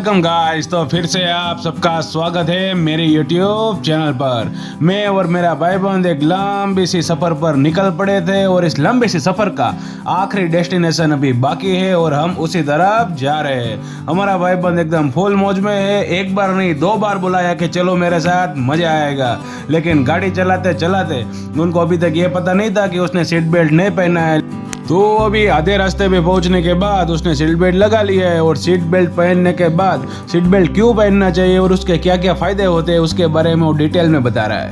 Welcome guys. तो फिर से आप सबका स्वागत है मेरे YouTube चैनल पर। मैं और मेरा भाईबंद एक लंबी सी सफ़र पर निकल पड़े थे और इस लंबे सी सफ़र का आखिरी डेस्टिनेशन अभी बाकी है और हम उसी तरफ़ जा रहे हैं। हमारा भाईबंद एकदम फुल मौज में है। एक बार नहीं, दो बार बुलाया कि चलो मेरे साथ, मज़ा आएगा। लेकिन गाड़ी चलाते चलाते उनको अभी तक ये पता नहीं था कि उसने सीट बेल्ट नहीं पहना है। तो अभी आधे रास्ते पे पहुँचने के बाद उसने सीट बेल्ट लगा लिया है और सीट बेल्ट पहनने के बाद सीट बेल्ट क्यों पहनना चाहिए और उसके क्या क्या फ़ायदे होते हैं, उसके बारे में वो डिटेल में बता रहा है।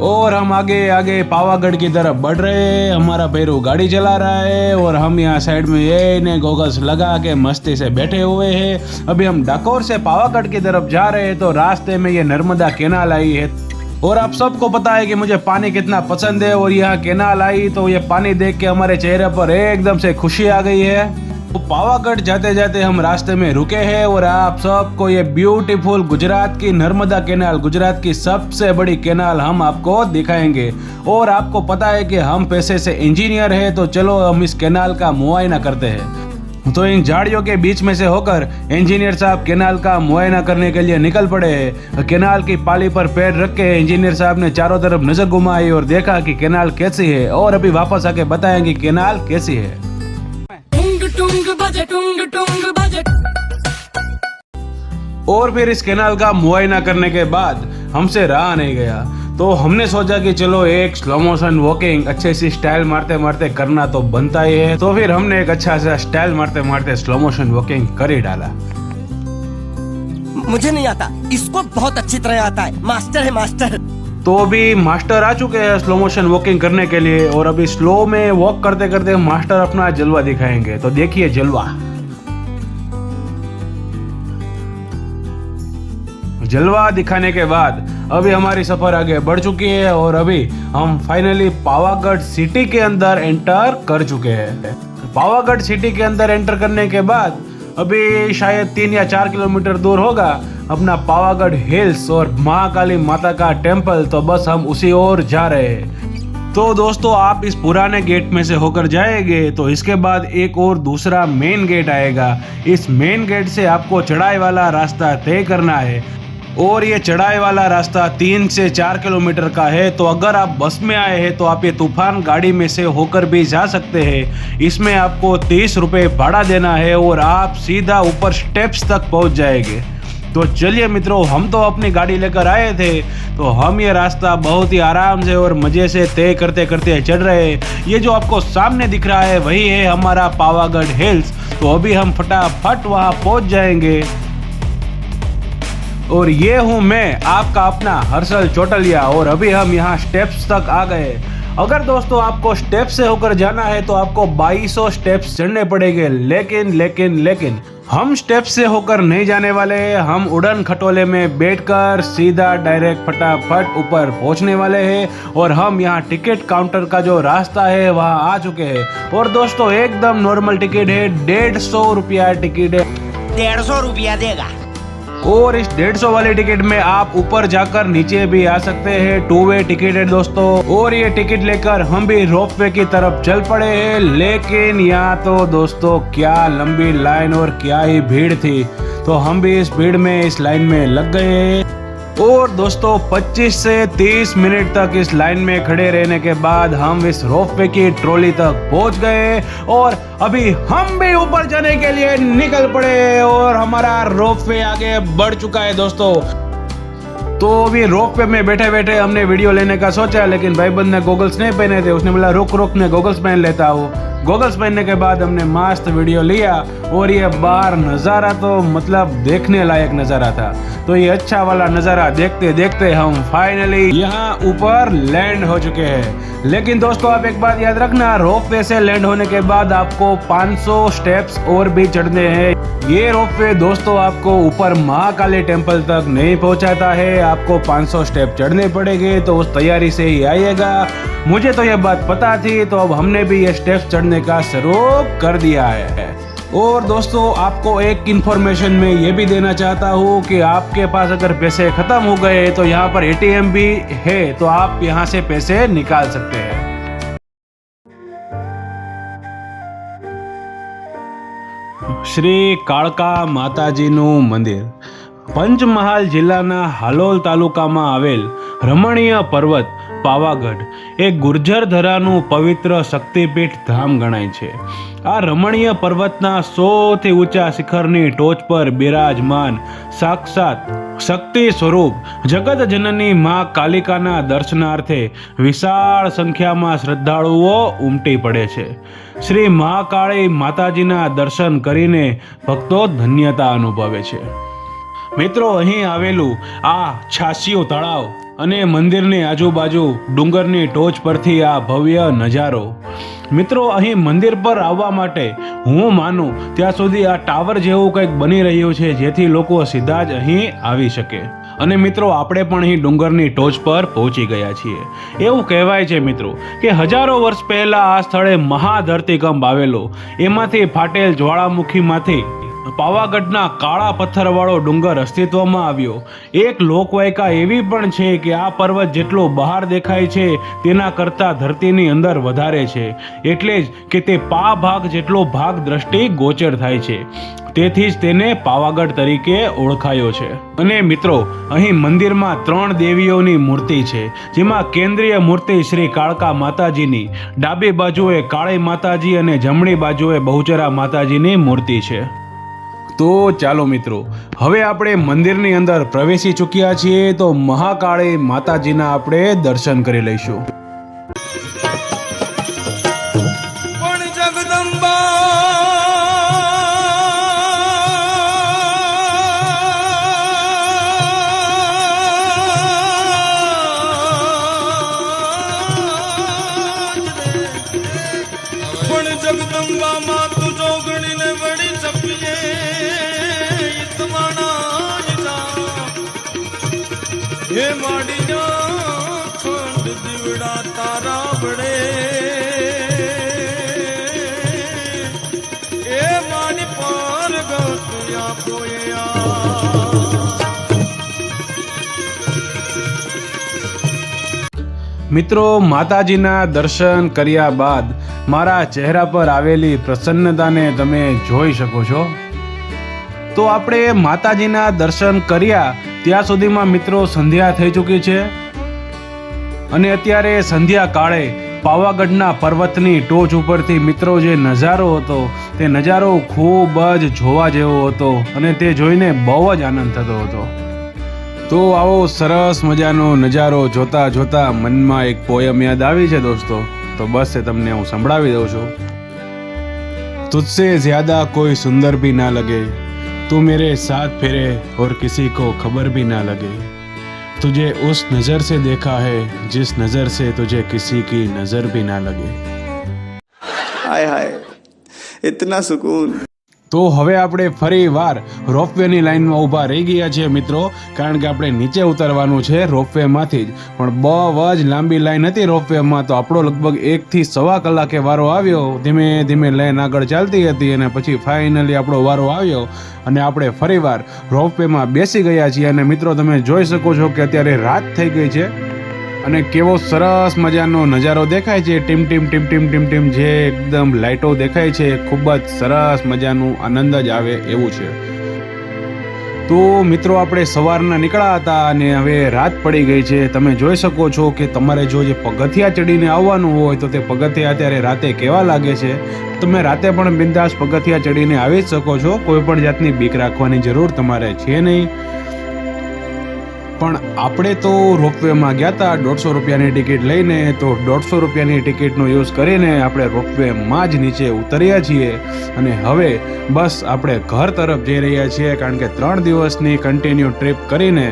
और हम आगे आगे पावागढ़ की तरफ़ बढ़ रहे हैं, हमारा भैरू गाड़ी चला रहा है और हम यहाँ साइड में ये ने गोगल्स लगा के मस्ती से बैठे हुए हैं। अभी हम डाकोर से पावागढ़ की तरफ़ जा रहे हैं तो रास्ते में ये नर्मदा केनाल आई है। और आप सबको पता है कि मुझे पानी कितना पसंद है और यहाँ केनाल आई तो ये पानी देख के हमारे चेहरे पर एकदम से खुशी आ गई है। तो पावागढ़ जाते जाते हम रास्ते में रुके हैं और आप सबको ये ब्यूटीफुल गुजरात की नर्मदा केनाल, गुजरात की सबसे बड़ी केनाल हम आपको दिखाएँगे। और आपको पता है कि हम पैसे से इंजीनियर हैं तो चलो हम इस केनाल का मुआयना करते हैं। तो इन झाड़ियों के बीच में से होकर इंजीनियर साहब केनाल का मुआयना करने के लिए निकल पड़े। केनाल की पाली पर पैर रख के इंजीनियर साहब ने चारों तरफ़ नज़र घुमाई और देखा कि केनाल कैसी है और अभी वापस आके बताएँगे केनाल कैसी है। टुंग टुंग बजे टुंग टुंग बजे। और फिर इस केनाल का मुआयना करने के बाद हमसे रहा नहीं गया। तो हमने सोचा कि चलो एक स्लो मोशन वॉकिंग अच्छे सी स्टाइल मारते मारते करना तो बनता ही है। तो फिर हमने एक अच्छा सा स्टाइल मारते मारते स्लो मोशन वॉकिंग कर ही डाला। मुझे नहीं आता। इसको बहुत अच्छी तरह आता है। मास्टर है मास्टर। तो अभी मास्टर आ चुके हैं स्लो मोशन वॉकिंग करने के लिए और अभी स्लो में वॉक करते करते मास्टर अपना जलवा दिखाएँगे। तो देखिए जलवा। जलवा दिखाने के बाद अभी हमारी सफ़र आगे बढ़ चुकी है और अभी हम फाइनली पावागढ़ सिटी के अंदर एंटर कर चुके हैं। पावागढ़ सिटी के अंदर एंटर करने के बाद अभी शायद तीन या चार किलोमीटर दूर होगा अपना पावागढ़ हिल्स और महाकाली माता का टेंपल तो बस हम उसी ओर जा रहे हैं। तो दोस्तों, आप इस पुराने गेट में से होकर जाएँगे तो इसके बाद एक और दूसरा मेन गेट आएगा। इस मेन गेट से आपको चढ़ाई वाला रास्ता तय करना है। और ये चढ़ाई वाला रास्ता तीन से चार किलोमीटर का है तो अगर आप बस में आए हैं तो आप ये तूफ़ान गाड़ी में से होकर भी जा सकते हैं। इसमें आपको तीस रुपये भाड़ा देना है और आप सीधा ऊपर स्टेप्स तक पहुँच जाएँगे। तो चलिए मित्रों, हम तो अपनी गाड़ी लेकर आए थे तो हम ये रास्ता बहुत ही आराम से और मज़े से तय करते करते चढ़ रहे ये जो आपको सामने दिख रहा है, वही है हमारा पावागढ़ हिल्स। तो अभी हम फटाफट वहाँ पहुँच जाएँगे। और ये हूँ मैं, आपका अपना हर्षल चोटलिया, और अभी हम यहाँ स्टेप्स तक आ गए। अगर दोस्तों आपको स्टेप से होकर जाना है तो आपको 2200 स्टेप्स चढ़ने पड़ेंगे। लेकिन लेकिन लेकिन, हम स्टेप से होकर नहीं जाने वाले हम उड़न खटोले में बैठकर सीधा डायरेक्ट फटाफट ऊपर पहुँचने वाले हैं, और हम यहाँ टिकट काउंटर का जो रास्ता है, वहाँ आ चुके हैं। और दोस्तों, एकदम नॉर्मल टिकट है। डेढ़ सौ रुपया टिकट है। डेढ़ सौ रुपया देगा। और इस डेढ़ सौ वाले टिकट में आप ऊपर जाकर नीचे भी आ सकते हैं। टू वे टिकट है दोस्तों। और ये टिकट लेकर हम भी रोप वे की तरफ़ चल पड़े हैं। लेकिन यहाँ तो दोस्तों, क्या लंबी लाइन और क्या ही भीड़ थी। तो हम भी इस भीड़ में, इस लाइन में लग गए और दोस्तों 25 से 30 मिनट तक इस लाइन में खड़े रहने के बाद हम इस रोपवे की ट्रॉली तक पहुँच गए और अभी हम भी ऊपर जाने के लिए निकल पड़े और हमारा रोपवे आगे बढ़ चुका है दोस्तों। तो अभी रोप पे में बैठे बैठे हमने वीडियो लेने का सोचा, लेकिन भाईबंद ने गोगल्स नहीं पहने थे, उसने बोला, रुक रुक, मैं गोगल्स पहन लेता हूँ। गोगल्स पहनने के बाद हमने मस्त वीडियो लिया और ये बाहर नज़ारा तो मतलब देखने लायक नज़ारा था। तो ये अच्छा वाला नज़ारा देखते देखते हम फाइनली यहाँ ऊपर लैंड हो चुके हैं। लेकिन दोस्तों, आप एक बात याद रखना रोप वे से लैंड होने के बाद आपको 500 स्टेप्स और भी चढ़ने हैं। ये रोप वे दोस्तों आपको ऊपर महाकाली टेंपल तक नहीं पहुंचाता है। आपको 500 स्टेप चढ़ने पड़ेंगे तो उस तैयारी से ही आइएगा। मुझे तो ये बात पता थी तो अब हमने भी ये स्टेप्स चढ़ने का शुरू कर दिया है और दोस्तों आपको एक इन्फॉर्मेशन मैं ये भी देना चाहता हूँ कि आपके पास अगर पैसे ख़त्म हो गए तो यहाँ पर एटीएम भी है तो आप यहाँ से पैसे निकाल सकते हैं શ્રી કાળકા માતાજીનું મંદિર પંચમહાલ જિલ્લાના હાલોલ તાલુકામાં આવેલ રમણીય પર્વત પાવાગઢ એ ગુર્જર ધરાનું પવિત્ર શક્તિપીઠ ધામ ગણાય છે. આ રમણીય પર્વતના સૌથી ઊંચા શિખરની ટોચ પર બિરાજમાન સાક્ષાત શક્તિ સ્વરૂપ જગત જનની મા કાલિકાના દર્શનાર્થે વિશાળ સંખ્યામાં શ્રદ્ધાળુઓ ઉમટી પડે છે. શ્રી મહાકાળી માતાજીના દર્શન કરીને ભક્તો ધન્યતા અનુભવે છે. મિત્રો, અહીં આવેલું આ છાસિયું તળાવ અને મંદિરની આજુબાજુ ડુંગરની ટોચ પરથી આ ભવ્ય નજારો. મિત્રો, અહીં મંદિર પર આવવા માટે હું માનું ત્યાં સુધી આ ટાવર જેવું કંઈક બની રહ્યું છે, જેથી લોકો સીધા જ અહીં આવી શકે. અને મિત્રો, આપણે પણ અહીં ડુંગરની ટોચ પર પહોંચી ગયા છીએ. એવું કહેવાય છે મિત્રો, કે હજારો વર્ષ પહેલાં આ સ્થળે મહાધરતીકંપ આવેલો. એમાંથી ફાટેલ જ્વાળામુખીમાંથી પાવાગઢના કાળા પથ્થરવાળો ડુંગર અસ્તિત્વમાં આવ્યો. એક લોકવાયકા એવી પણ છે કે આ પર્વત જેટલો બહાર દેખાય છે, તેના કરતાં ધરતીની અંદર વધારે છે. એટલે જ કે તે પા ભાગ જેટલો ભાગ દ્રષ્ટિ ગોચર થાય છે. તેથી જ તેને પાવાગઢ તરીકે ઓળખાયો છે. અને મિત્રો, અહીં મંદિરમાં ત્રણ દેવીઓની મૂર્તિ છે. જેમાં કેન્દ્રીય મૂર્તિ શ્રી કાળકા માતાજીની, ડાબી બાજુએ કાળી માતાજી અને જમણી બાજુએ બહુચરા માતાજીની મૂર્તિ છે. તો ચાલો મિત્રો, હવે આપણે મંદિરની અંદર પ્રવેશી ચૂક્યા છીએ તો મહાકાળી માતાજીના આપણે દર્શન કરી લઈશું. ખંડ તારા વડે. એ મારી પર ગયા પોયા. મિત્રો, માતાજીના દર્શન કર્યા બાદ મારા ચહેરા પર આવેલી પ્રસન્નતાને તમે જોઈ શકો છો. તો આપણે માતાજીના દર્શન કર્યા, ત્યાં સુધીમાં મિત્રો, સંધ્યા થઈ ચૂકી છે. અને અત્યારે સંધ્યા કાળે પાવાગઢના પર્વતની ટોચ ઉપરથી મિત્રો જે નજારો હતો, તે નજારો ખૂબ જ જોવા જેવો હતો અને તે જોઈને બહુ જ આનંદ થતો હતો. તો આવો સરસ મજાનો નજારો જોતા જોતા મનમાં એક પોયમ યાદ આવી છે દોસ્તો. તો બસ એ તમને હું સંભળાવી દઉં છું. તુજસે જ્યાદા કોઈ સુંદર ભી ના લગે, તું મેરે સાથ ફેરે ઓર કિસી કો ખબર ભી ના લગે. तुझे उस नजर से देखा है जिस नजर से तुझे किसी की नजर भी ना लगे हाय हाय इतना सुकून તો હવે આપણે ફરી વાર રોપવેની લાઈનમાં ઊભા રહી ગયા છીએ મિત્રો. કારણ કે આપણે નીચે ઉતરવાનું છે રોપવેમાંથી જ. પણ બહુ જ લાંબી લાઈન હતી રોપવેમાં તો આપણો લગભગ એકથી સવા કલાકે વારો આવ્યો. ધીમે ધીમે લાઇન આગળ ચાલતી હતી અને પછી ફાઇનલી આપણો વારો આવ્યો. અને આપણે ફરીવાર રોપવેમાં બેસી ગયા છીએ. અને મિત્રો, તમે જોઈ શકો છો કે અત્યારે રાત થઈ ગઈ છે. અને કેવો સરસ મજાનો નજારો દેખાય છે. Team team team team team team જે એકદમ લાઇટો દેખાય છે. ખૂબ જ સરસ મજાનું આનંદ જ આવે એવું છે. તો મિત્રો, આપણે સવારના નીકળ્યા હતા અને હવે રાત પડી ગઈ છે. તમે જોઈ શકો છો કે તમારે જો જે પગથિયા ચડીને આવવાનું હોય તો તે પગથિયા અત્યારે રાતે કેવા લાગે છે? તમે રાતે પણ બિંદાસ પગથિયા ચડીને આવી જ શકો છો. કોઈ પણ જાતની બીક રાખવાની જરૂર તમારે છે નહીં. પણ આપણે તો રોપવેમાં ગયા હતા દોઢસો રૂપિયાની ટિકિટ લઈને, તો દોઢસો રૂપિયાની ટિકિટનો યુઝ કરીને આપણે રોપવેમાં જ નીચે ઉતર્યા છીએ. અને હવે બસ આપણે ઘર તરફ જઈ રહ્યા છીએ, કારણ કે ત્રણ દિવસની કન્ટિન્યુ ટ્રીપ કરીને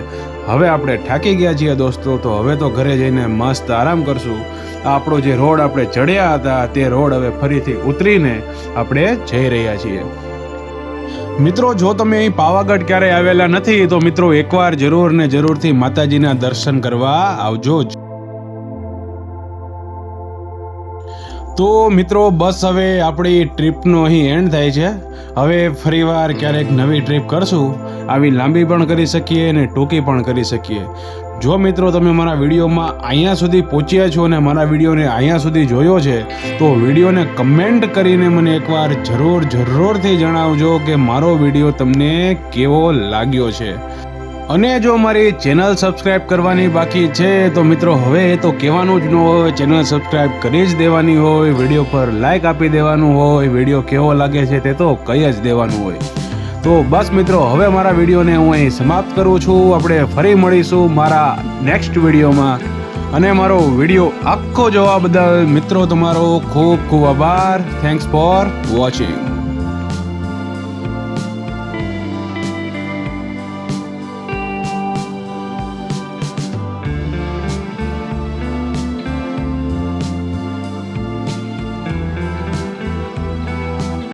હવે આપણે થાકી ગયા છીએ દોસ્તો, તો હવે તો ઘરે જઈને મસ્ત આરામ કરશું. આપણો જે રોડ આપણે ચડ્યા હતા, તે રોડ હવે ફરીથી ઉતરીને આપણે જઈ રહ્યા છીએ. મિત્રો, જો તમે અહીં પાવાગઢ ક્યારેય આવેલા નથી, તો મિત્રો એકવાર જરૂર ને જરૂરથી માતાજીના દર્શન કરવા આવજો જ. તો મિત્રો, બસ હવે આપણી ટ્રીપનો અહીં એન્ડ થાય છે. હવે ફરીવાર ક્યારેક નવી ટ્રીપ કરશું. આવી લાંબી પણ કરી શકીએ અને ટૂંકી પણ કરી શકીએ. જો મિત્રો તમે મારા વિડીયોમાં અહીંયા સુધી પહોંચ્યા છો અને મારા વિડીયોને અહીંયા સુધી જોયો છે, તો વિડીયોને કમેન્ટ કરીને મને એકવાર જરૂર, જરૂરથી જણાવજો કે મારો વીડિયો તમને કેવો લાગ્યો છે. અને જો મારી ચેનલ સબસ્ક્રાઇબ કરવાની બાકી છે, તો મિત્રો હવે તો કહેવાનું જ ન હોય, ચેનલ સબસ્ક્રાઇબ કરી જ દેવાની હોય, વીડિયો પર લાઇક આપી દેવાનું હોય, વીડિયો કેવો લાગે છે તે તો કહી જ દેવાનું હોય. તો બસ મિત્રો, હવે મારા વિડીયોને હું અહીં સમાપ્ત કરું છું. આપણે ફરી મળીશું મારા નેક્સ્ટ વિડીયોમાં. અને મારો વીડિયો આખો જોવા બદલ મિત્રો, તમારો ખૂબ ખૂબ આભાર. Thanks for watching